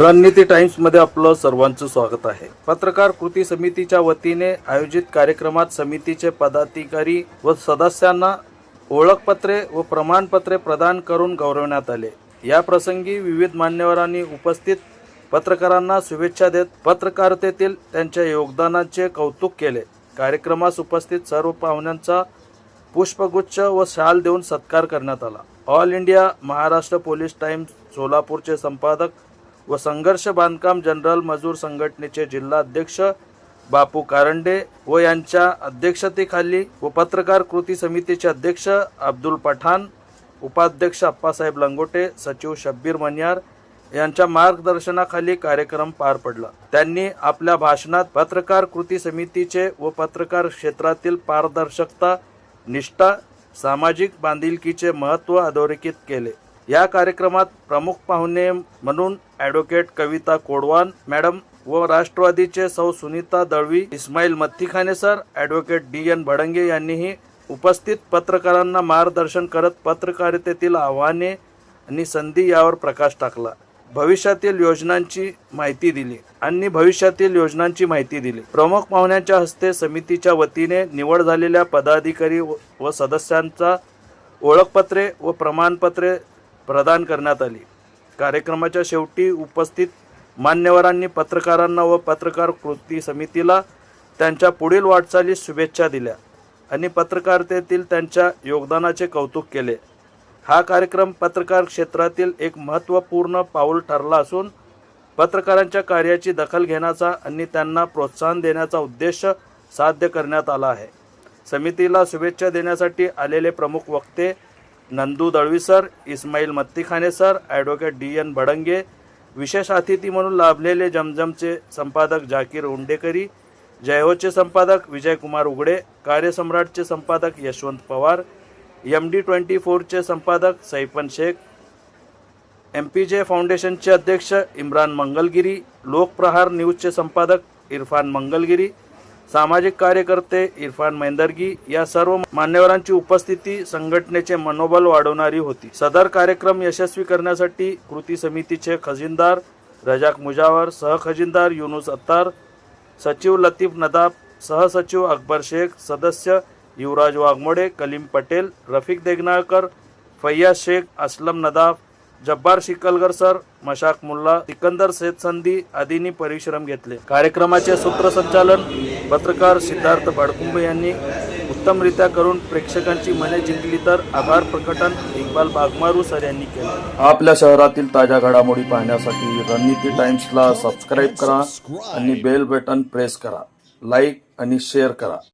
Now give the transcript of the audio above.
रणनीती टाइम्समध्ये आपलं सर्वांचं स्वागत आहे. पत्रकार कृती समितीच्या वतीने आयोजित कार्यक्रमात समितीचे पदाधिकारी व सदस्यांना ओळखपत्रे व प्रमाणपत्रे प्रदान करून गौरवण्यात आले. या प्रसंगी विविध मान्यवरांनी उपस्थित पत्रकारांना शुभेच्छा देत पत्रकारितेतील त्यांच्या योगदानाचे कौतुक केले. कार्यक्रमास उपस्थित सर्व पाहुण्यांचा पुष्पगुच्छ व शाल देऊन सत्कार करण्यात आला. All India Maharashtra police times सोलापूरचे संपादक व संघर्ष बांधकाम जनरल मजूर संघटनेचे जिल्हाध्यक्ष बापू कारंडे व यांच्या अध्यक्षतेखाली व पत्रकार कृती समितीचे अध्यक्ष अब्दुल पठाण उपाध्यक्ष अप्पासाहेब लंगोटे सचिव शब्बीर मन्यार यांच्या मार्गदर्शनाखाली कार्यक्रम पार पडला. त्यांनी आपल्या भाषणात पत्रकार कृती समितीचे व पत्रकार क्षेत्रातील पारदर्शकता निष्ठा सामाजिक बांधिलकीचे महत्त्व अधोरेखित केले. या कार्यक्रमात प्रमुख पाहुणे म्हणून ॲडव्होकेट कविता कोडवान मॅडम व राष्ट्रवादीचे सौ Sunita Dalvi Ismail Mattikhane sir advocate D N Bhadange यांनीही उपस्थित पत्रकारांना मार्गदर्शन करत पत्रकारितेतील आव्हाने आणि संधी यावर प्रकाश टाकला. भविष्यातील योजनांची माहिती दिली आणि भविष्यातील योजनांची माहिती दिली. प्रमुख पाहुण्यांच्या हस्ते समितीच्या वतीने निवड झालेल्या पदाधिकारी व व सदस्यांचा ओळखपत्रे व प्रमाणपत्रे प्रदान करण्यात आली. कार्यक्रमाच्या शेवटी उपस्थित मान्यवरांनी पत्रकारांना व पत्रकार कृती समितीला त्यांच्या पुढील वाटचालीस शुभेच्छा दिल्या आणि पत्रकारितेतील त्यांच्या योगदानाचे कौतुक केले. हा कार्यक्रम पत्रकार क्षेत्रातील एक महत्त्वपूर्ण पाऊल ठरला असून पत्रकारांच्या कार्याची दखल घेण्याचा आणि त्यांना प्रोत्साहन देण्याचा उद्देश साध्य करण्यात आला आहे. समितीला शुभेच्छा देण्यासाठी आलेले प्रमुख वक्ते Nandu Dalvi sir Ismail Mattikhane sir advocate D N Bhadange विशेष अतिथी म्हणून लाभलेले जमजमचे संपादक जाकीर उंडेकरी जयहोचे संपादक विजयकुमार उघडे कार्यसम्राटचे संपादक Yashwant Pawar M D twenty फोरचे संपादक सैफन शेख एम पी जे फाउंडेशनचे अध्यक्ष इम्रान मंगलगिरी लोकप्रहार न्यूजचे संपादक इरफान मंगलगिरी सामाजिक कार्यकर्ते इरफान मैंदरगी या सर्व मान्यवरांची उपस्थिती संघटनेचे मनोबल वाढवणारी होती. सदर कार्यक्रम यशस्वी करण्यासाठी कृती समितीचे खजिनदार रजाक मुजावर सहखजिनदार युनुस अत्तार सचिव लतीफ नदाब सहसचिव अकबर शेख सदस्य युवराज वाघमोडे कलीम पटेल रफिक देगनाळकर फैयाज शेख असलम नदाब जब्बार शिकलगर सर मशाक मुल्ला सिकंदर सेत संधी आदींनी परिश्रम घेतले. कार्यक्रमाचे सूत्रसंचालन पत्रकार सिद्धार्थ बडकुंबे यांनी उत्तमरित्या करून प्रेक्षकांची मने जिंकली तर आभार प्रकटन इक्बाल बागमारू सर यांनी केले. आपल्या शहरातील ताज्या घडामोडी पाहण्यासाठी रणनीती टाइम्सला सबस्क्राईब करा आणि बेल बटन प्रेस करा. लाईक आणि शेअर करा.